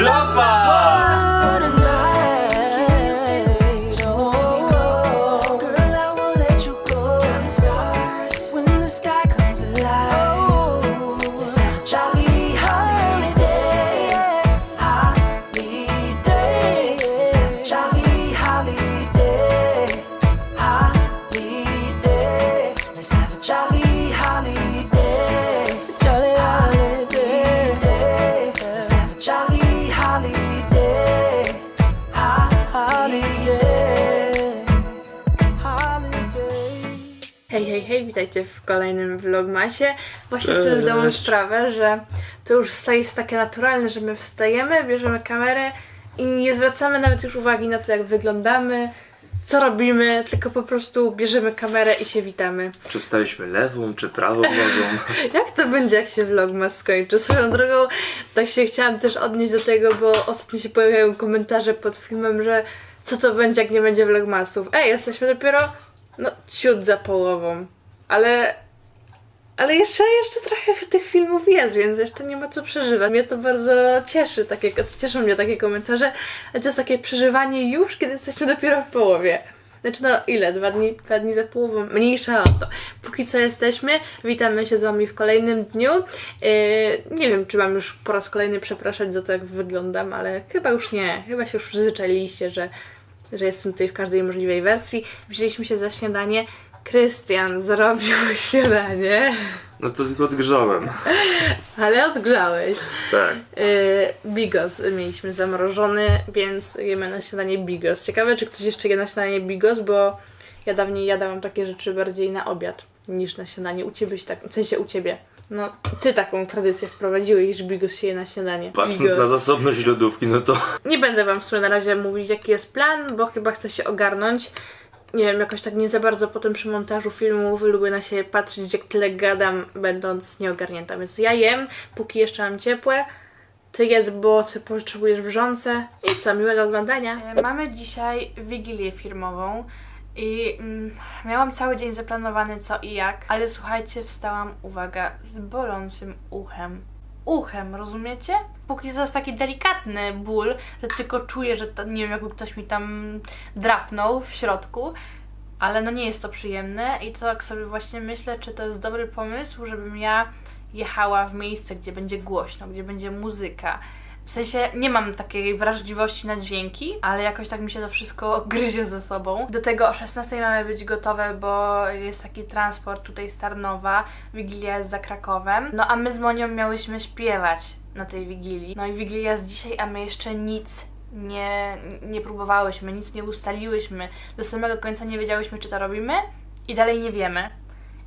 Vlogmas! Hej, hej, hej, witajcie w kolejnym vlogmasie. Właśnie Cześć. sobie zdałam sprawę, że to już staje się takie naturalne, że my wstajemy, bierzemy kamerę i nie zwracamy nawet już uwagi na to, jak wyglądamy, co robimy, tylko po prostu bierzemy kamerę i się witamy. Czy wstaliśmy lewą, czy prawą nogą? Jak to będzie, jak się vlogmas skończy? Swoją drogą, tak się chciałam też odnieść do tego, bo ostatnio się pojawiają komentarze pod filmem, że co to będzie, jak nie będzie vlogmasów. Ej, jesteśmy dopiero, no, ciut za połową. Ale, ale jeszcze, jeszcze trochę tych filmów jest, więc jeszcze nie ma co przeżywać. Mnie to bardzo cieszy, takie, cieszą mnie takie komentarze, ale to jest takie przeżywanie już, kiedy jesteśmy dopiero w połowie. Znaczy no ile? Dwa dni, dwa dni za połową? Mniejsza o to. Póki co jesteśmy, witamy się z Wami w kolejnym dniu. Yy, nie wiem, czy mam już po raz kolejny przepraszać za to, jak wyglądam, ale chyba już nie. Chyba się już przyzwyczailiście, że, że jestem tutaj w każdej możliwej wersji. Wzięliśmy się za śniadanie. Krystian zrobił śniadanie, No to tylko odgrzałem. ale odgrzałeś. Tak. Yy, bigos mieliśmy zamrożony, więc jemy na śniadanie bigos. Ciekawe, czy ktoś jeszcze je na śniadanie bigos, bo ja dawniej jadałam takie rzeczy bardziej na obiad niż na śniadanie. U ciebie się tak, w sensie u ciebie. No, ty taką tradycję wprowadziłeś, że bigos się je na śniadanie. Patrząc Bigos. na zasobność lodówki, no to Nie będę wam w sumie na razie mówić, jaki jest plan, bo chyba chcę się ogarnąć. Nie wiem, jakoś tak nie za bardzo potem przy montażu filmów lubię na siebie patrzeć, jak tyle gadam, będąc nieogarnięta. Więc ja jem, póki jeszcze mam ciepłe. Ty jedz, bo ty potrzebujesz wrzące. I co, miłego oglądania. Mamy dzisiaj wigilię firmową. I mm, miałam cały dzień zaplanowany co i jak, ale słuchajcie, wstałam, uwaga, z bolącym uchem uchem, rozumiecie? Póki co jest taki delikatny ból, że tylko czuję, że to, nie wiem, jakby ktoś mi tam drapnął w środku, ale no nie jest to przyjemne i to tak sobie właśnie myślę, czy to jest dobry pomysł, żebym ja jechała w miejsce, gdzie będzie głośno, gdzie będzie muzyka. W sensie nie mam takiej wrażliwości na dźwięki, ale jakoś tak mi się to wszystko gryzie ze sobą. Do tego o 16 mamy być gotowe, bo jest taki transport tutaj z Tarnowa, Wigilia jest za Krakowem. No a my z Monią miałyśmy śpiewać na tej Wigilii. No i Wigilia jest dzisiaj, a my jeszcze nic nie, nie próbowałyśmy, nic nie ustaliłyśmy. Do samego końca nie wiedziałyśmy, czy to robimy i dalej nie wiemy.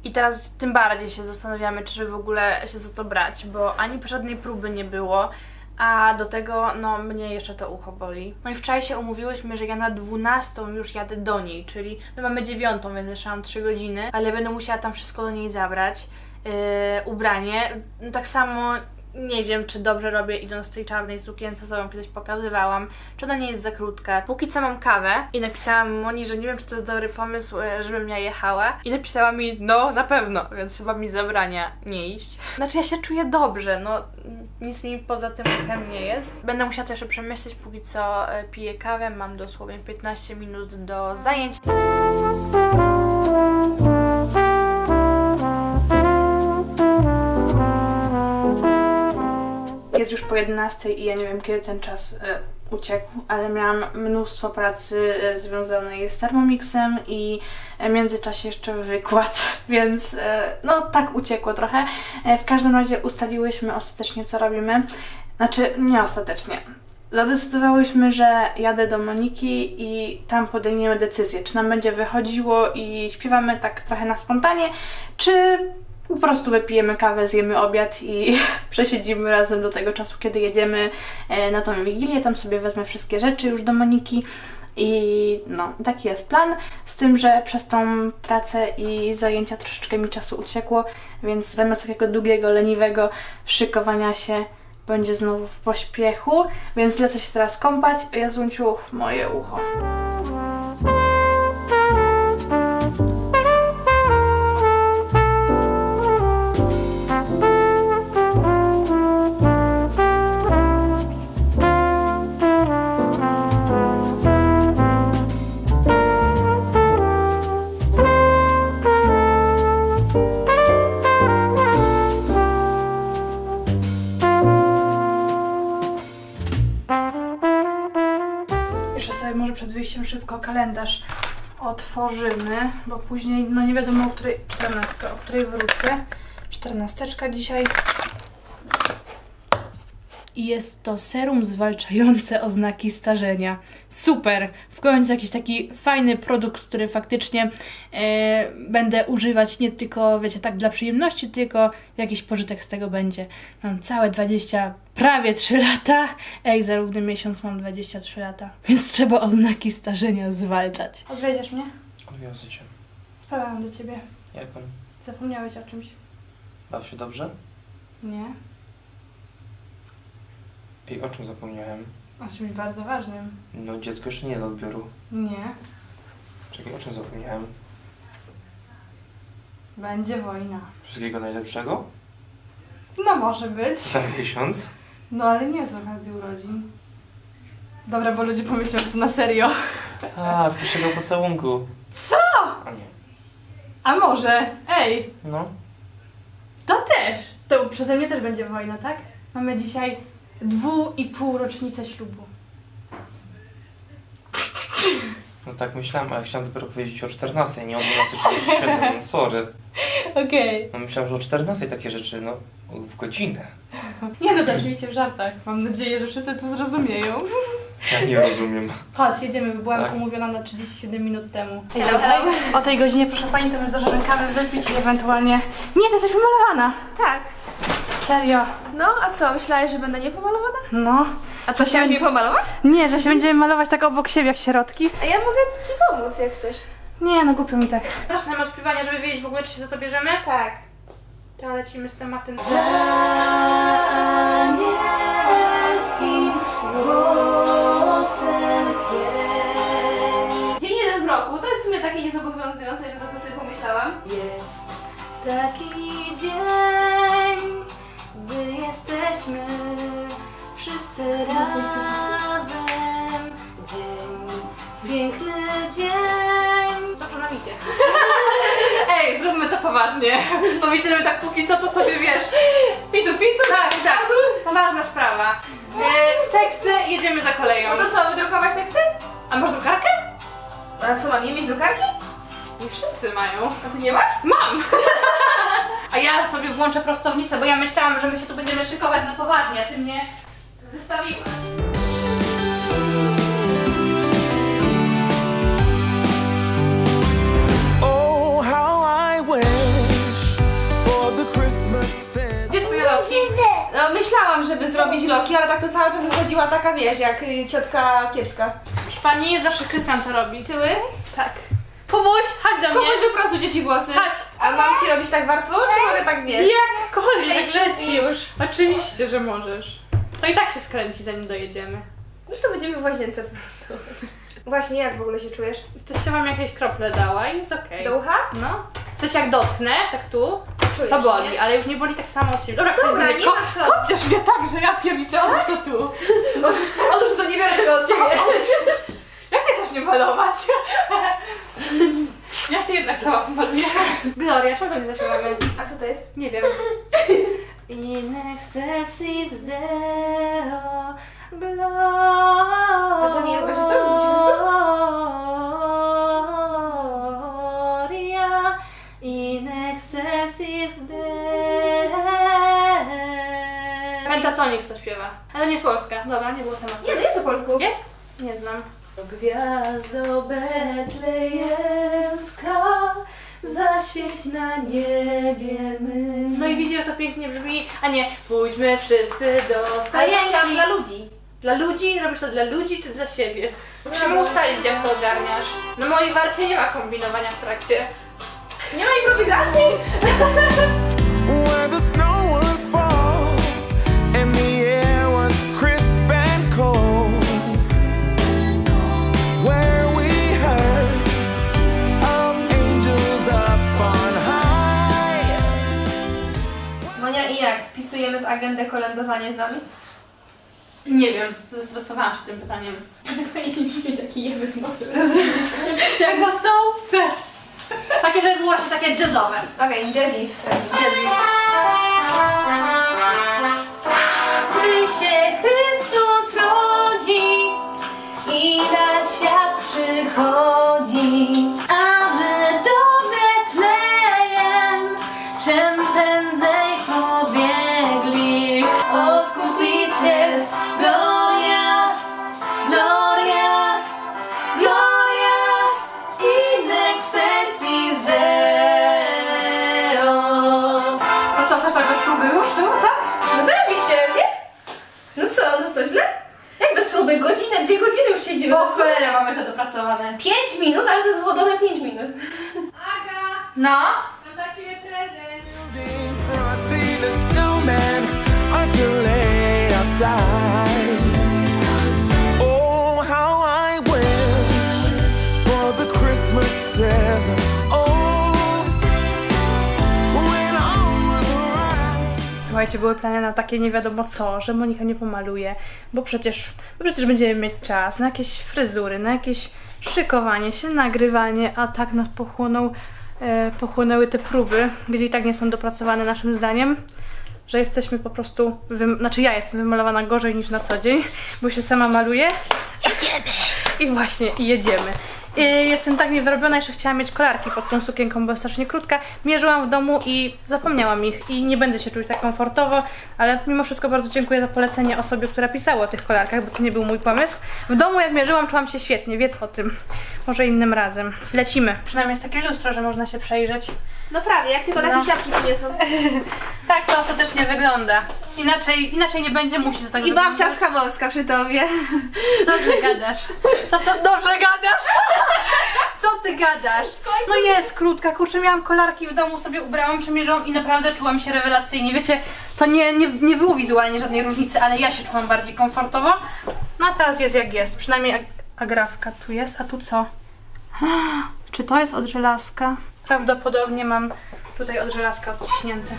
I teraz tym bardziej się zastanawiamy, czy w ogóle się za to brać, bo ani żadnej próby nie było, a do tego, no, mnie jeszcze to ucho boli. No i wczoraj się umówiłyśmy, że ja na 12 już jadę do niej, czyli my mamy 9, więc jeszcze mam 3 godziny, ale będę musiała tam wszystko do niej zabrać. Yy, ubranie. No, Tak samo nie wiem, czy dobrze robię idąc w tej czarnej sukience, co wam kiedyś pokazywałam, czy ona nie jest za krótka. Póki co mam kawę i napisałam Moni, że nie wiem, czy to jest dobry pomysł, e, żebym ja jechała. I napisała mi, no na pewno, więc chyba mi zabrania nie iść. Znaczy ja się czuję dobrze, no nic mi poza tym uchem nie jest. Będę musiała to jeszcze przemyśleć, póki co e, piję kawę, mam dosłownie 15 minut do zajęć. 11 i ja nie wiem kiedy ten czas e, uciekł, ale miałam mnóstwo pracy e, związanej z Thermomixem i e, w międzyczasie jeszcze wykład, więc e, no tak uciekło trochę. E, w każdym razie ustaliłyśmy ostatecznie co robimy. Znaczy nie ostatecznie. Zadecydowałyśmy, że jadę do Moniki i tam podejmiemy decyzję, czy nam będzie wychodziło i śpiewamy tak trochę na spontanie, czy po prostu wypijemy kawę, zjemy obiad i przesiedzimy razem do tego czasu, kiedy jedziemy e, na tą wigilię. Tam sobie wezmę wszystkie rzeczy już do Moniki. I no, taki jest plan. Z tym, że przez tą pracę i zajęcia troszeczkę mi czasu uciekło, więc zamiast takiego długiego, leniwego szykowania się będzie znowu w pośpiechu. Więc lecę się teraz kąpać. Jezunciu, moje ucho. Kalendarz otworzymy, bo później, no nie wiadomo o której, 14, o której wrócę. 14 dzisiaj. I jest to serum zwalczające oznaki starzenia. Super! W końcu jakiś taki fajny produkt, który faktycznie e, będę używać nie tylko, wiecie, tak dla przyjemności, tylko jakiś pożytek z tego będzie. Mam całe 20, prawie 3 lata. Ej, za równy miesiąc mam 23 lata. Więc trzeba oznaki starzenia zwalczać. Odwiedziesz mnie? Odwiozę cię. Sprawę mam do ciebie. Jaką? Zapomniałeś o czymś? Baw się dobrze? Nie? I o czym zapomniałem? O czymś bardzo ważnym. No dziecko jeszcze nie do odbioru. Nie. Czekaj, o czym zapomniałem? Będzie wojna. Wszystkiego najlepszego? No może być. Za miesiąc? No ale nie z okazji urodzin. Dobra, bo ludzie pomyślą, że to na serio. A, pierwszego pocałunku. Co? A nie. A może? Ej, No. to też. To przeze mnie też będzie wojna, tak? Mamy dzisiaj dwu i pół rocznicę ślubu. No tak myślałem, ale chciałem dopiero powiedzieć o 14, nie o 12.37, no sorry. Okej. No myślałem, że o 14 takie rzeczy, no w godzinę. Nie no, to oczywiście w żartach. Mam nadzieję, że wszyscy tu zrozumieją. Ja nie rozumiem. Chodź, jedziemy, bo byłam Tak. umówiona na 37 minut temu. Hello, hello. O tej godzinie, proszę pani, to bym zdążyła kawy wypić i ewentualnie... Nie, ty jesteś pomalowana. Tak. Serio. No, a co, myślałaś, że będę niepomalowana? No. A co, chciałaś mi pomalować? Nie, że się będziemy malować tak obok siebie jak środki. A ja mogę ci pomóc, jak chcesz. Nie, no głupio mi tak. Zacznę od śpiewania, żeby wiedzieć w ogóle, czy się za to bierzemy? Tak. To lecimy z tematem. Dzień jeden w roku, to jest w sumie takie niezobowiązujące, więc o tym sobie pomyślałam. Jest taki dzień, gdy jesteśmy wszyscy razem. Dzień, piękny dzień. Dobrze nam idzie. Ej, zróbmy to poważnie. Bo widzę, że my tak póki co to sobie wiesz. Pitu, pitu, tak, tak. Poważna sprawa. E, teksty jedziemy za koleją. No to co, wydrukować teksty? A masz drukarkę? A co, mam nie mieć drukarki? Nie wszyscy mają. A ty nie masz? Mam! A ja sobie włączę prostownicę, bo ja myślałam, że my się tu będziemy szykować na poważnie, a ty mnie wystawiłaś. Oh, how I wish for the Christmas sense. Gdzie twoje loki? No myślałam, żeby zrobić loki, ale tak to cały czas wychodziła taka, wiesz, jak y, ciotka kiepska. Pani, zawsze Krystian to robi. Tyły? Tak. Kubuś, chodź do mnie. Wyprostuj dzieci włosy. Chodź. A mam ci robić tak warstwą, czy mogę tak, wiesz? Jakkolwiek leci. już. Oczywiście, że możesz. To i tak się skręci, zanim dojedziemy. No to będziemy w łazience po prostu. Właśnie, jak w ogóle się czujesz? To się wam jakieś krople dała i jest okej. Do ucha? No. W sensie jak dotknę, tak tu, Czujesz, to boli, nie? ale już nie boli tak samo od siebie. Dobra, Dobra, nie ko- ma co. Kopciasz mnie tak, że ja pierniczę, odłóż to tu. Otóż to nie biorę tego od ciebie. Jak ty chcesz mnie malować? Ja się jednak sama pomaluję. Gloria, czemu to nie zaśpiewamy? A co to jest? Nie wiem. In excelsis Deo A to nie właśnie to, Gloria in excelsis Deo Pentatonix to śpiewa. Ale nie jest polska. Dobra, nie było tematu. Nie, to jest po polsku. Jest? Nie znam. Gwiazdo betlejemska, zaświeć na niebie my. No i widzisz, że to pięknie brzmi, a nie pójdźmy wszyscy do A ja chciałam dla ludzi. Dla ludzi? Robisz to dla ludzi czy dla siebie? Musimy ustalić, jak to ogarniasz. Na mojej warcie nie ma kombinowania w trakcie. Nie ma improwizacji? Wpisujemy w agendę kolędowanie z wami? Nie wiem, zestresowałam się tym pytaniem. Fajnie, taki jemy z nosem. Jak na stołówce! Takie, żeby było właśnie takie jazzowe. Okej, jazzy. Jazzy. Gdy się Chrystus rodzi i na świat źle? Próby? Godzinę, dwie godziny już siedzimy. Po cholerę mamy to dopracowane. 5 minut, ale to było dobre 5 minut. No. Mam dla Ciebie prezent. Frosty the snowman until late outside. Słuchajcie, były plany na takie nie wiadomo co, że Monika nie pomaluje, bo przecież, bo przecież będziemy mieć czas na jakieś fryzury, na jakieś szykowanie się, nagrywanie, a tak nas pochłonął, e, pochłonęły te próby, gdzie i tak nie są dopracowane naszym zdaniem, że jesteśmy po prostu, wym- znaczy ja jestem wymalowana gorzej niż na co dzień, bo się sama maluję. Jedziemy! I właśnie, i jedziemy. Jestem tak niewyrobiona, jeszcze chciałam mieć kolarki pod tą sukienką, bo jest strasznie krótka. Mierzyłam w domu i zapomniałam ich i nie będę się czuć tak komfortowo, ale mimo wszystko bardzo dziękuję za polecenie osobie, która pisała o tych kolarkach, bo to nie był mój pomysł. W domu jak mierzyłam, czułam się świetnie, wiedz o tym. Może innym razem. Lecimy. Przynajmniej jest takie lustro, że można się przejrzeć. No prawie, jak tylko takie No. siatki tu nie są. Tak to ostatecznie wygląda. Inaczej, inaczej nie będzie musi do tego I babcia. Schabowska przy tobie. Dobrze gadasz. Co, co, dobrze gadasz? Co ty gadasz? No jest krótka, kurczę, miałam kolarki w domu, sobie ubrałam, przemierzyłam i naprawdę czułam się rewelacyjnie. Wiecie, to nie, nie, nie było wizualnie żadnej różnicy, ale ja się czułam bardziej komfortowo. No a teraz jest jak jest. Przynajmniej ag- agrafka tu jest, a tu co? Czy to jest od żelazka? Prawdopodobnie mam tutaj od żelazka odciśnięte.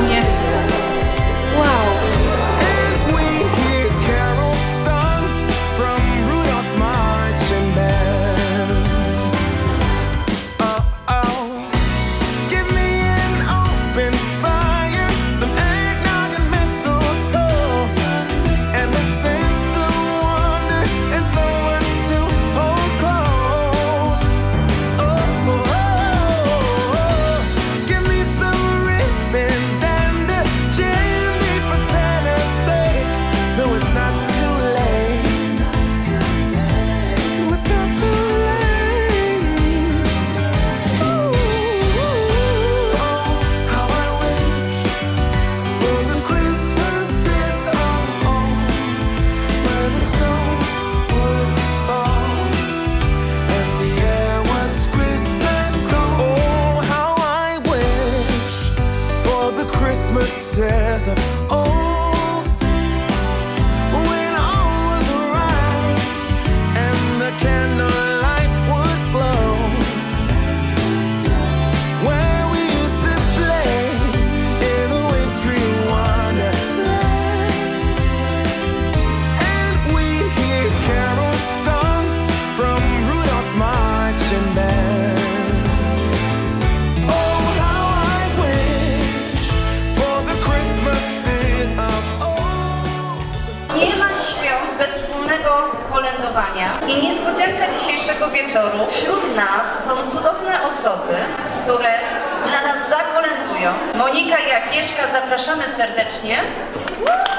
Ale zakolędują. Monika i Agnieszka zapraszamy serdecznie.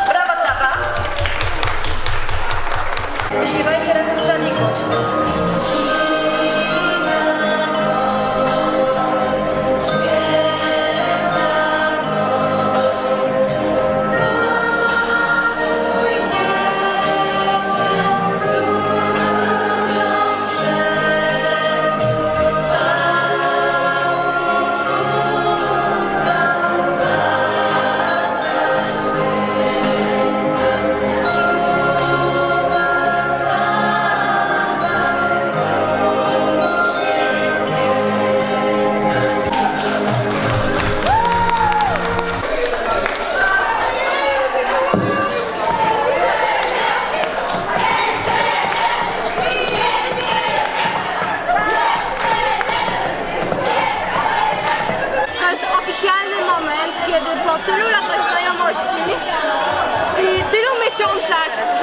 Brawa dla Was! Śpiewajcie razem z nami głośno.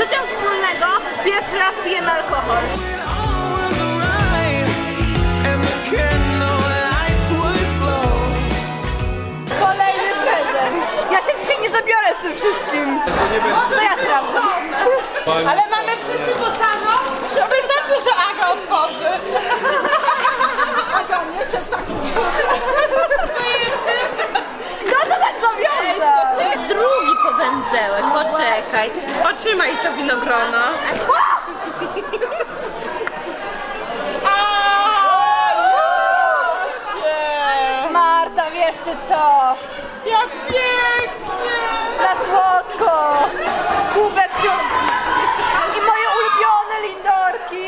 życiem wspólnego pierwszy raz pijemy alkohol. Kolejny prezent. Ja się dzisiaj nie zabiorę z tym wszystkim. To ja sprawdzę. Ale mamy wszyscy to samo? Wszyscy znaczy, że Aga otworzy. Aga, nie cię tak Kto to tak zawiąże? Jest drugi węzełek, poczekaj. otrzymaj to winogrono. Marta, wiesz ty co? Jak pięknie! Za słodko! Kubek się... I moje ulubione lindorki.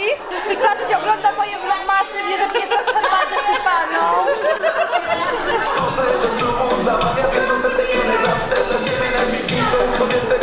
Patrzcie, ogląda moje vlogmasy, wie, że mnie transformaty sypaną. Chodzę do pierwszą. every piece of commitment.